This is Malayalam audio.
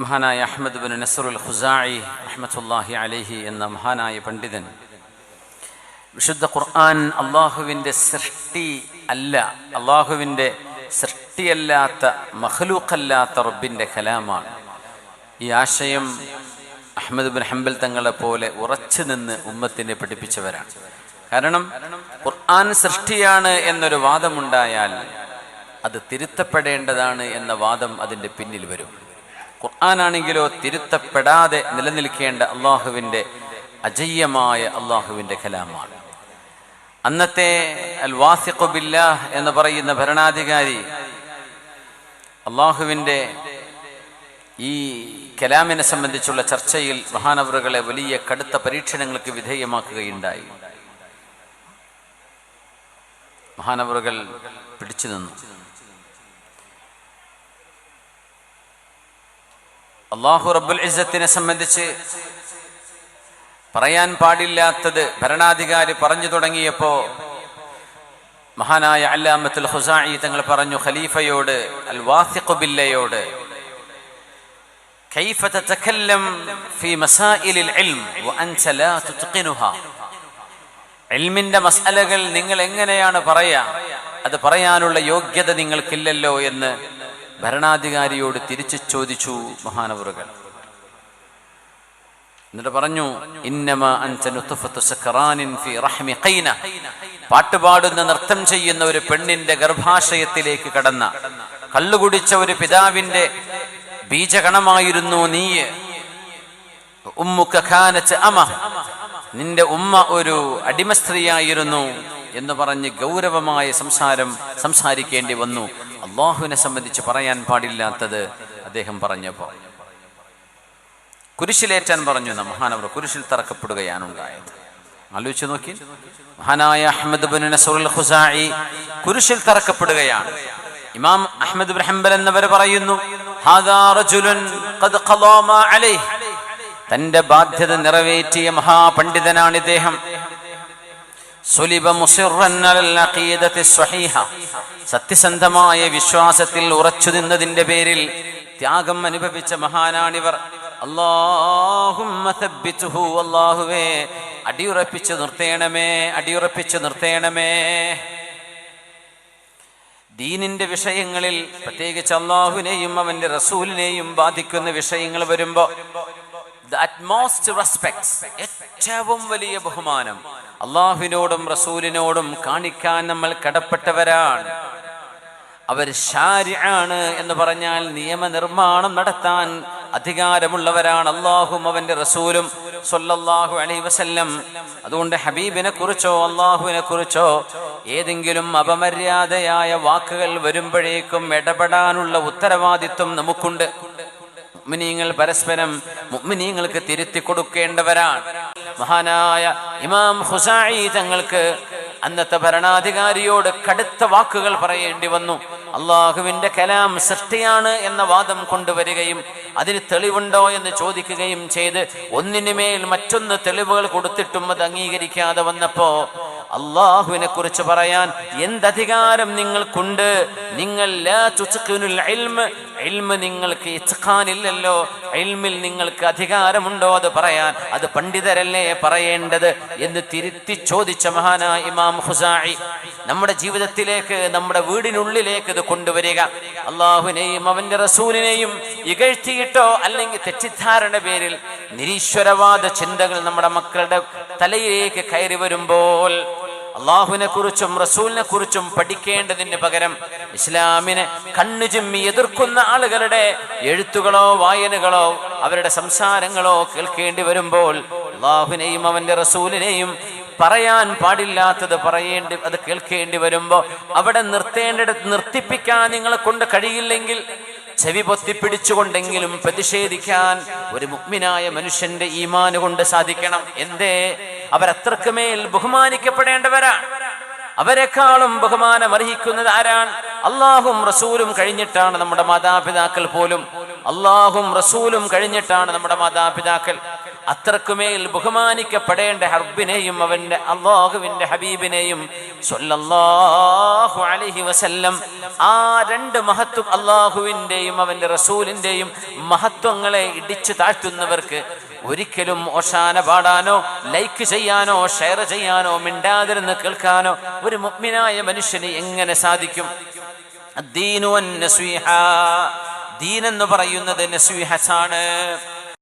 മഹാനായ അഹമ്മദ് ബിൻ നസറുൽ ഖുസായി അഹമ്മത്തുല്ലാഹി അലൈഹി എന്ന മഹാനായ പണ്ഡിതൻ. വിശുദ്ധ ഖുർആൻ അള്ളാഹുവിന്റെ സൃഷ്ടി അല്ല അള്ളാഹുവിന്റെ സൃഷ്ടിയല്ലാത്ത മഹലൂഖല്ലാത്ത റബ്ബിന്റെ കലാമാണ്. ഈ ആശയം അഹമ്മദ് ബിൻ ഹംബൽ തങ്ങളെ പോലെ ഉറച്ചു നിന്ന് ഉമ്മത്തിനെ പഠിപ്പിച്ചവരാണ്. കാരണം ഖുർആൻ സൃഷ്ടിയാണ് എന്നൊരു വാദമുണ്ടായാൽ അത് തിരുത്തപ്പെടേണ്ടതാണ് എന്ന വാദം അതിന്റെ പിന്നിൽ വരും. ഖുർആനാണെങ്കിലോ തിരുത്തപ്പെടാതെ നിലനിൽക്കേണ്ട അള്ളാഹുവിന്റെ അജയ്യമായ അള്ളാഹുവിന്റെ കലാമാണ്. അന്നത്തെ അൽ വാസിഖു ബില്ലാഹ് എന്ന് പറയുന്ന ഭരണാധികാരി അള്ളാഹുവിന്റെ ഈ കലാമിനെ സംബന്ധിച്ചുള്ള ചർച്ചയിൽ മഹാനവറുകളെ വലിയ കടുത്ത പരീക്ഷണങ്ങൾക്ക് വിധേയമാക്കുകയുണ്ടായി. മഹാനവറുകൾ പിടിച്ചു നിന്നു. അള്ളാഹു റബ്ബുൽ ഇസ്സത്തിനെ സംബന്ധിച്ച് പറയാൻ പാടില്ലാത്തത് ഭരണാധികാരി പറഞ്ഞു തുടങ്ങിയപ്പോ മഹാനായ അല്ലാമത്തുൽ ഹുസായി തങ്ങൾ പറഞ്ഞു ഖലീഫയോട് അൽ വാസിഖുബില്ലയോട് كيف تتكلم في مسائل العلم وأنت لا تتقنها ഇൽമിന്റെ മസലകൾ നിങ്ങൾ എങ്ങനെയാണ് പറയാ അത് പറയാനുള്ള യോഗ്യത നിങ്ങൾക്കില്ലല്ലോ എന്ന് ഭരണാധികാരിയോട് തിരിച്ചു ചോദിച്ചു മഹാനവറുകൾ. എന്നിട്ട് പറഞ്ഞു ഇന്നമ പാട്ടുപാടുന്ന നൃത്തം ചെയ്യുന്ന ഒരു പെണ്ണിന്റെ ഗർഭാശയത്തിലേക്ക് കടന്ന. കള്ളുകുടിച്ച ഒരു പിതാവിന്റെ ബീജഗണമായിരുന്നു നീ. അമ. നിന്റെ ഉമ്മ ഒരു അടിമ സ്ത്രീയായിരുന്നു എന്ന് പറഞ്ഞ് ഗൗരവമായ സംസാരം സംസാരിക്കേണ്ടി വന്നു. അള്ളാഹുവിനെ സംബന്ധിച്ച് പറയാൻ പാടില്ലാത്തത് അദ്ദേഹം പറഞ്ഞപ്പോൾ കുരിശിലേറ്റാൻ പറഞ്ഞു മഹാനവർ കുരിശിൽ തറക്കപ്പെടുകയാണ് ഉണ്ടായത്. ആലോചിച്ച് നോക്കി. മഹാനായ അഹമ്മദ് ബിൻ നസറുൽ ഖുസായി കുരിശിൽ തറക്കപ്പെടുകയാണ്. ഇമാം അഹമ്മദ് ബ്രഹംബൽ ഹംബൽ എന്നവർ പറയുന്നു തന്റെ ബാധ്യത നിറവേറ്റിയ മഹാപണ്ഡിതനാണ് ഇദ്ദേഹം. സത്യസന്ധമായ വിശ്വാസത്തിൽ ഉറച്ചു നിന്നതിന്റെ പേരിൽ ത്യാഗം അനുഭവിച്ച മഹാനാണിവർ. അള്ളാഹുവേ അടിയുറപ്പിച്ചു നിർത്തേണമേ അടിയുറപ്പിച്ചു നിർത്തേണമേ. ദീനിന്റെ വിഷയങ്ങളിൽ പ്രത്യേകിച്ച് അള്ളാഹുവിനെയും അവന്റെ റസൂലിനെയും ബാധിക്കുന്ന വിഷയങ്ങൾ വരുമ്പോ ഏറ്റവും വലിയ ബഹുമാനം അള്ളാഹുവിനോടും റസൂലിനോടും കാണിക്കാൻ നമ്മൾ കടപ്പെട്ടവരാണ്. അവർ ഷാരിയാണ് എന്ന് പറഞ്ഞാൽ നിയമനിർമ്മാണം നടത്താൻ അധികാരമുള്ളവരാണ് അള്ളാഹും അവന്റെ റസൂലും സൊല്ലാഹു അലൈ വസല്ലം. അതുകൊണ്ട് ഹബീബിനെ കുറിച്ചോ അള്ളാഹുവിനെ കുറിച്ചോ ഏതെങ്കിലും അപമര്യാദയായ വാക്കുകൾ വരുമ്പോഴേക്കും ഇടപെടാനുള്ള ഉത്തരവാദിത്വം നമുക്കുണ്ട്. മുഅ്മിനീങ്ങൾ പരസ്പരം മുഅ്മിനീങ്ങൾക്ക് തിരുത്തി കൊടുക്കേണ്ടവരാണ്. മഹാനായ ഇമാം ഹുസായി തങ്ങൾക്ക് അന്നത്തെ ഭരണാധികാരിയോട് കടുത്ത വാക്കുകൾ പറയേണ്ടി വന്നു. അള്ളാഹുവിന്റെ കലാം സൃഷ്ടിയാണ് എന്ന വാദം കൊണ്ടുവരികയും അതിന് തെളിവുണ്ടോ എന്ന് ചോദിക്കുകയും ചെയ്ത് ഒന്നിനുമേൽ മറ്റൊന്ന് തെളിവുകൾ കൊടുത്തിട്ടും അത് അംഗീകരിക്കാതെ വന്നപ്പോ അള്ളാഹുവിനെ കുറിച്ച് പറയാൻ എന്തധികാരം നിങ്ങൾക്കുണ്ട്? നിങ്ങൾ നിങ്ങൾക്ക് ഇച്ഛാനില്ലല്ലോ ഇൽമിൽ നിങ്ങൾക്ക് അധികാരമുണ്ടോ അത് പറയാൻ? അത് പണ്ഡിതരല്ലേ പറയേണ്ടത് എന്ന് തിരുത്തി ചോദിച്ച മഹാനായ ഇമാം ഹുസായി നമ്മുടെ ജീവിതത്തിലേക്ക് നമ്മുടെ വീടിനുള്ളിലേക്ക് ഇത് കൊണ്ടുവരിക. അള്ളാഹുവിനെയും അവന്റെ റസൂലിനെയും ഇകഴ്ത്തിയിട്ടോ അല്ലെങ്കിൽ തെറ്റിദ്ധാരണ പേരിൽ നിരീശ്വരവാദ ചിന്തകൾ നമ്മുടെ മക്കളുടെ തലയിലേക്ക് കയറി വരുമ്പോൾ അള്ളാഹുവിനെ കുറിച്ചും റസൂലിനെ കുറിച്ചും പഠിക്കേണ്ടതിന് പകരം ഇസ്ലാമിനെ കണ്ണു ചിമ്മി എതിർക്കുന്ന ആളുകളുടെ എഴുത്തുകളോ വായനകളോ അവരുടെ സംസാരങ്ങളോ കേൾക്കേണ്ടി വരുമ്പോൾ അള്ളാഹുവിനെയും അവന്റെ റസൂലിനെയും പറയാൻ പാടില്ലാത്തത് പറയേണ്ടി അത് കേൾക്കേണ്ടി വരുമ്പോ അവിടെ നിർത്തേണ്ടിടത്ത് നിർത്തിപ്പിക്കാൻ നിങ്ങളെ കൊണ്ട് കഴിയില്ലെങ്കിൽ ചെവി പൊത്തിപ്പിടിച്ചുകൊണ്ടെങ്കിലും പ്രതിഷേധിക്കാൻ ഒരു മുഗ്മിനായ മനുഷ്യന്റെ ഈമാന് കൊണ്ട് സാധിക്കണം. എന്തേ? അവരത്രക്ക് മേൽ ബഹുമാനിക്കപ്പെടേണ്ടവരാണ്. അവരെക്കാളും ബഹുമാനം അർഹിക്കുന്നത് ആരാണ്? അള്ളാഹും റസൂലും കഴിഞ്ഞിട്ടാണ് നമ്മുടെ മാതാപിതാക്കൾ പോലും. അള്ളാഹും റസൂലും കഴിഞ്ഞിട്ടാണ് നമ്മുടെ മാതാപിതാക്കൾ. അത്രക്കുമേൽ ബഹുമാനിക്കപ്പെടേണ്ട ഹർബിനെയും അവന്റെ അള്ളാഹുവിന്റെ ഹബീബിനെയും സ്വല്ലല്ലാഹു അലൈഹി വസല്ലം ആ രണ്ട് മഹത്വം അള്ളാഹുവിന്റെയും അവന്റെ റസൂലിന്റെയും മഹത്വങ്ങളെ ഇടിച്ചു താഴ്ത്തുന്നവർക്ക് ഒരിക്കലും ഓഷാന പാടാനോ ലൈക്ക് ചെയ്യാനോ ഷെയർ ചെയ്യാനോ മിണ്ടാതിരുന്ന് കേൾക്കാനോ ഒരു മുഗ്മിനായ മനുഷ്യന് എങ്ങനെ സാധിക്കും അദ്ദീനു അൻ നസ്വീഹ. ദീൻ എന്ന് പറയുന്നത് നസ്വീഹത്താണ്